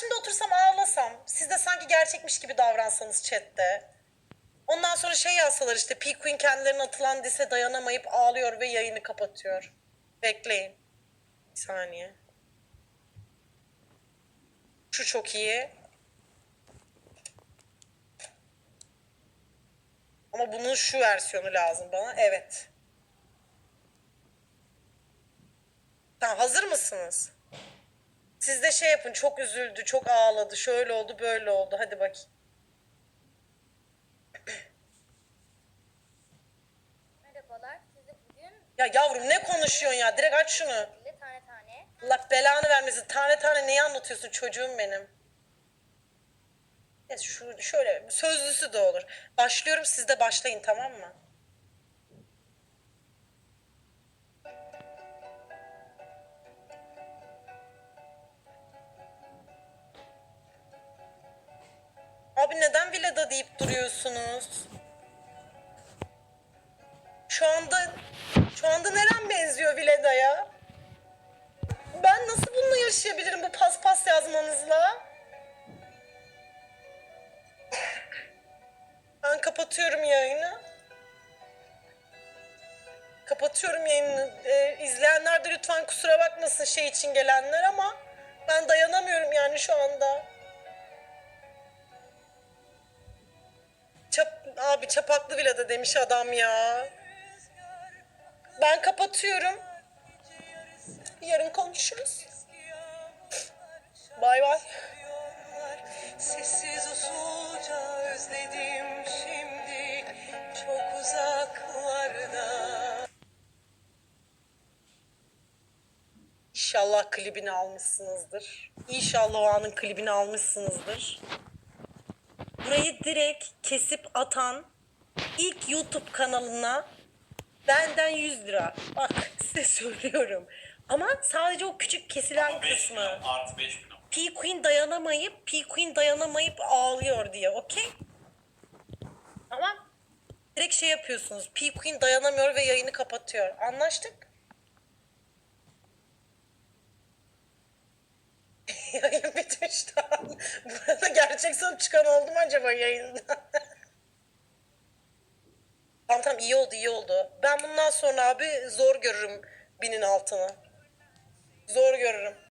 şimdi otursam ağlasam, siz de sanki gerçekmiş gibi davransanız chatte. Ondan sonra şey yazsalar işte P Queen kendilerine atılan dise dayanamayıp ağlıyor ve yayını kapatıyor. Bekleyin. Bir saniye. Şu çok iyi. Ama bunun şu versiyonu lazım bana. Evet. Tamam hazır mısınız? Siz de şey yapın çok üzüldü, çok ağladı, şöyle oldu, böyle oldu. Hadi bakayım. Merhabalar. Size bugün Ya yavrum ne konuşuyorsun ya? Direkt aç şunu. tane tane Allah belanı vermesin. Tane tane neyi anlatıyorsun çocuğum benim? Neyse şu şöyle sözlüsü de olur. Başlıyorum siz de başlayın tamam mı? Villada deyip duruyorsunuz? Şu anda şu anda neren benziyor villadaya? Ben nasıl bununla yaşayabilirim bu paspas yazmanızla? Ben kapatıyorum yayını. Kapatıyorum yayını. Ee, izleyenler de lütfen kusura bakmasın şey için gelenler ama ben dayanamıyorum yani şu anda. Abi çapaklı villada demiş adam ya. Ben kapatıyorum. Yarın konuşuruz. Bay bay. Sessiz usulca özledim şimdi çok uzaklarda. İnşallah klibini almışsınızdır. İnşallah o anın klibini almışsınızdır. Burayı direkt kesip atan ilk YouTube kanalına benden 100 lira. Bak size söylüyorum. Ama sadece o küçük kesilen 5 kısmı. milyon artı 5 milyon. P Queen dayanamayıp P Queen dayanamayıp ağlıyor diye. Okey? Tamam. Direkt şey yapıyorsunuz. P Queen dayanamıyor ve yayını kapatıyor. Anlaştık? Yayın bitmiş tamam. Burada gerçek sanıp çıkan oldu mu acaba yayında? tamam tamam iyi oldu iyi oldu. Ben bundan sonra abi zor görürüm binin altını. Zor görürüm.